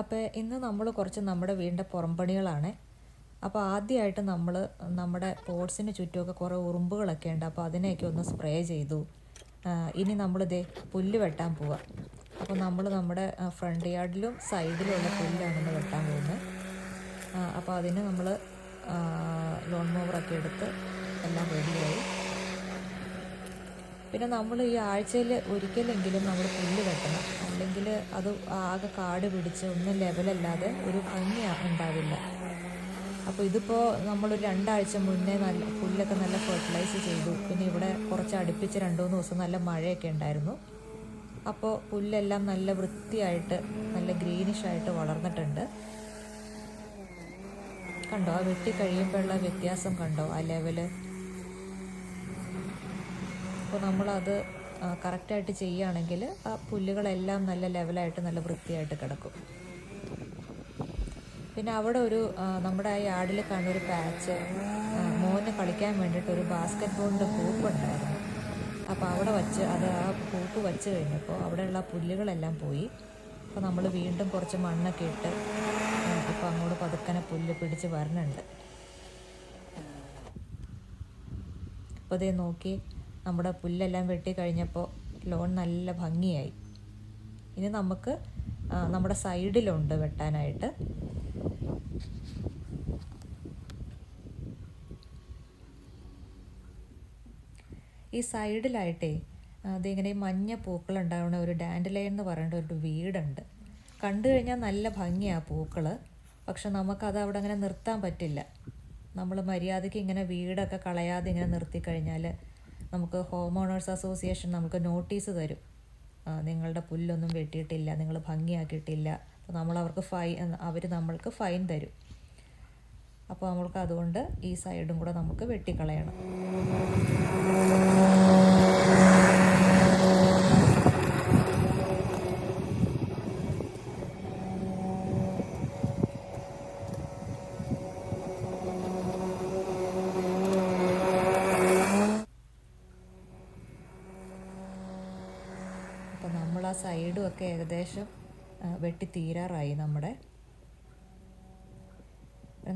അപ്പോൾ ഇന്ന് നമ്മൾ കുറച്ച് നമ്മുടെ വീടിന്റെ പുറംപണികളാണ്. അപ്പോൾ ആദ്യമായിട്ട് നമ്മൾ നമ്മുടെ പോട്ട്സിന് ചുറ്റുമൊക്കെ കുറേ ഉറുമ്പുകളൊക്കെ ഉണ്ട്. അപ്പോൾ അതിനെയൊക്കെ ഒന്ന് സ്പ്രേ ചെയ്തു. ഇനി നമ്മളിതേ പുല്ല് വെട്ടാൻ പോവാം. അപ്പോൾ നമ്മൾ നമ്മുടെ ഫ്രണ്ട് യാർഡിലും സൈഡിലുള്ള പുല്ലാണെന്ന് വെട്ടാൻ പോകുന്നത്. അപ്പോൾ അതിന് നമ്മൾ ലോൺ മൂവറൊക്കെ എടുത്ത് എല്ലാം റെഡിയായി പിന്നെ നമ്മൾ ഈ ആഴ്ചയിൽ ഒരിക്കലെങ്കിലും നമ്മൾ പുല്ല് വെട്ടണം. അല്ലെങ്കിൽ അത് ആകെ കാട് പിടിച്ച് ഒന്നും ലെവലല്ലാതെ ഒരു ഭംഗി ഉണ്ടാവില്ല. അപ്പോൾ ഇതിപ്പോൾ നമ്മൾ രണ്ടാഴ്ച മുന്നേ നല്ല പുല്ലൊക്കെ നല്ല ഫെർട്ടിലൈസ് ചെയ്തു. പിന്നെ ഇവിടെ കുറച്ച് അടുപ്പിച്ച് രണ്ട് മൂന്ന് ദിവസം നല്ല മഴയൊക്കെ ഉണ്ടായിരുന്നു. അപ്പോൾ പുല്ലെല്ലാം നല്ല വൃത്തിയായിട്ട് നല്ല ഗ്രീനിഷ് ആയിട്ട് വളർന്നിട്ടുണ്ട്. കണ്ടോ? ആ വെട്ടി കഴിയുമ്പോഴുള്ള വ്യത്യാസം കണ്ടോ? ആ ലെവൽ? അപ്പോൾ നമ്മളത് കറക്റ്റായിട്ട് ചെയ്യുകയാണെങ്കിൽ ആ പുല്ലുകളെല്ലാം നല്ല ലെവലായിട്ട് നല്ല വൃത്തിയായിട്ട് കിടക്കും. പിന്നെ അവിടെ ഒരു നമ്മുടെ ആ യാർഡിൽ കാണുന്ന ഒരു പാച്ച് മോന് കളിക്കാൻ വേണ്ടിയിട്ട് ഒരു ബാസ്ക്കറ്റ് ബോളിന്റെ ഹൂപ്പ് ഉണ്ടായിരുന്നു. അപ്പോൾ അവിടെ വച്ച് അത് ആ പൂപ്പ് വച്ച് കഴിഞ്ഞപ്പോൾ അവിടെയുള്ള പുല്ലുകളെല്ലാം പോയി. അപ്പോൾ നമ്മൾ വീണ്ടും കുറച്ച് മണ്ണൊക്കെ ഇട്ട് ഇപ്പോൾ അങ്ങോട്ട് പതുക്കനെ പുല്ല് പിടിച്ച് വരണുണ്ട്. അപ്പോൾ ഇതേ നോക്കി. നമ്മുടെ പുല്ലെല്ലാം വെട്ടി കഴിഞ്ഞപ്പോൾ ലോൺ നല്ല ഭംഗിയായി. ഇനി നമുക്ക് നമ്മുടെ സൈഡിലുണ്ട് വെട്ടാനായിട്ട്. ഈ സൈഡിലായിട്ടേ അതിങ്ങനെ മഞ്ഞ പൂക്കൾ ഉണ്ടാവുന്ന ഒരു ഡാൻഡലൈൻ എന്ന് പറയേണ്ട ഒരു വീടുണ്ട്. കണ്ടു കഴിഞ്ഞാൽ നല്ല ഭംഗിയാണ് പൂക്കൾ പക്ഷെ നമുക്കത് അവിടെ അങ്ങനെ നിർത്താൻ പറ്റില്ല. നമ്മൾ മര്യാദയ്ക്ക് ഇങ്ങനെ വീടൊക്കെ കളയാതെ ഇങ്ങനെ നിർത്തി കഴിഞ്ഞാൽ നമുക്ക് ഹോം ഓണേഴ്സ് അസോസിയേഷൻ നമുക്ക് നോട്ടീസ് തരും. നിങ്ങളുടെ പുല്ലൊന്നും വെട്ടിയിട്ടില്ല നിങ്ങൾ ഭംഗിയാക്കിയിട്ടില്ല. അപ്പോൾ നമ്മൾ അവർക്ക് ഫൈൻ അവർ നമ്മൾക്ക് ഫൈൻ തരും. അപ്പോൾ നമ്മൾക്ക് അതുകൊണ്ട് ഈ സൈഡും കൂടെ നമുക്ക് വെട്ടിക്കളയണം. ആ സൈഡും ഒക്കെ ഏകദേശം വെട്ടി തീരാറായി നമ്മുടെ.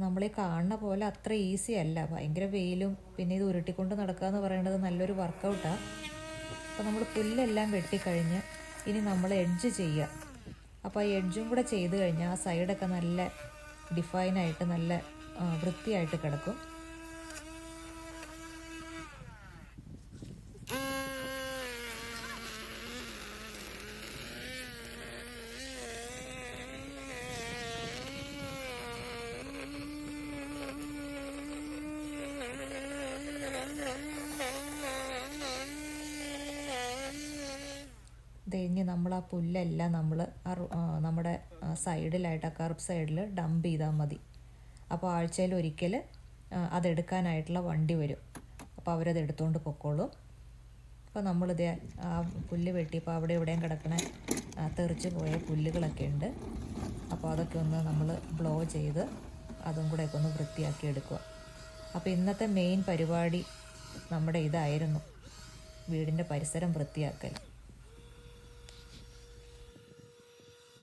നമ്മൾ ഈ കാണുന്ന പോലെ അത്ര ഈസി അല്ല. ഭയങ്കര വെയിലും പിന്നെ ഇത് ഉരുട്ടിക്കൊണ്ട് നടക്കുക എന്ന് പറയുന്നത് നല്ലൊരു വർക്കൗട്ടാണ് അപ്പോൾ നമ്മൾ പുല്ലെല്ലാം വെട്ടിക്കഴിഞ്ഞ് ഇനി നമ്മൾ എഡ്ജ് ചെയ്യുക അപ്പോൾ ആ എഡ്ജും കൂടെ ചെയ്ത് കഴിഞ്ഞാൽ ആ സൈഡൊക്കെ നല്ല ഡിഫൈനായിട്ട് നല്ല വൃത്തിയായിട്ട് കിടക്കും. കഴിഞ്ഞ് നമ്മൾ ആ പുല്ലെല്ലാം നമ്മൾ നമ്മുടെ സൈഡിലായിട്ട് ആ കറുപ്പ് സൈഡിൽ ഡംപ് ചെയ്താൽ മതി. അപ്പോൾ ആഴ്ചയിൽ ഒരിക്കൽ അതെടുക്കാനായിട്ടുള്ള വണ്ടി വരും. അപ്പോൾ അവരത് എടുത്തുകൊണ്ട് പൊക്കോളും. അപ്പോൾ നമ്മളിത് ആ പുല്ല് വെട്ടിയപ്പോൾ അവിടെ എവിടെയും കിടക്കണ തെറിച്ച് പോയ പുല്ലുകളൊക്കെ ഉണ്ട്. അപ്പോൾ അതൊക്കെ ഒന്ന് നമ്മൾ ബ്ലോ ചെയ്ത് അതും കൂടെ ഒക്കെ ഒന്ന് വൃത്തിയാക്കി എടുക്കുക അപ്പോൾ ഇന്നത്തെ മെയിൻ പരിപാടി നമ്മുടെ ഇതായിരുന്നു. വീടിന്റെ പരിസരം വൃത്തിയാക്കൽ